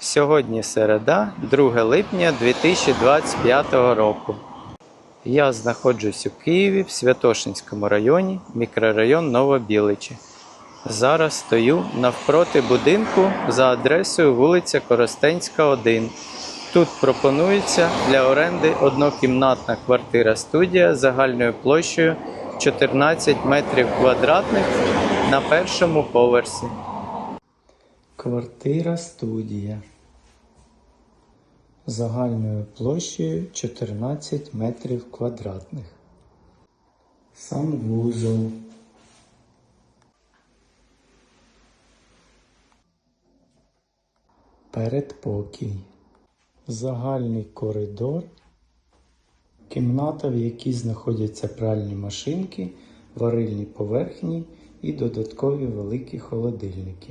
Сьогодні середа, 2 липня 2025 року. Я знаходжусь у Києві в Святошинському районі, мікрорайон Новобіличі. Зараз стою навпроти будинку за адресою вулиця Коростенська, 1. Тут пропонується для оренди однокімнатна квартира студія загальною площею 14 метрів квадратних на першому поверсі. Квартира студія загальною площею 14 метрів квадратних. Санвузол. Передпокій. Загальний коридор. Кімната, в якій знаходяться пральні машинки, варильні поверхні і додаткові великі холодильники.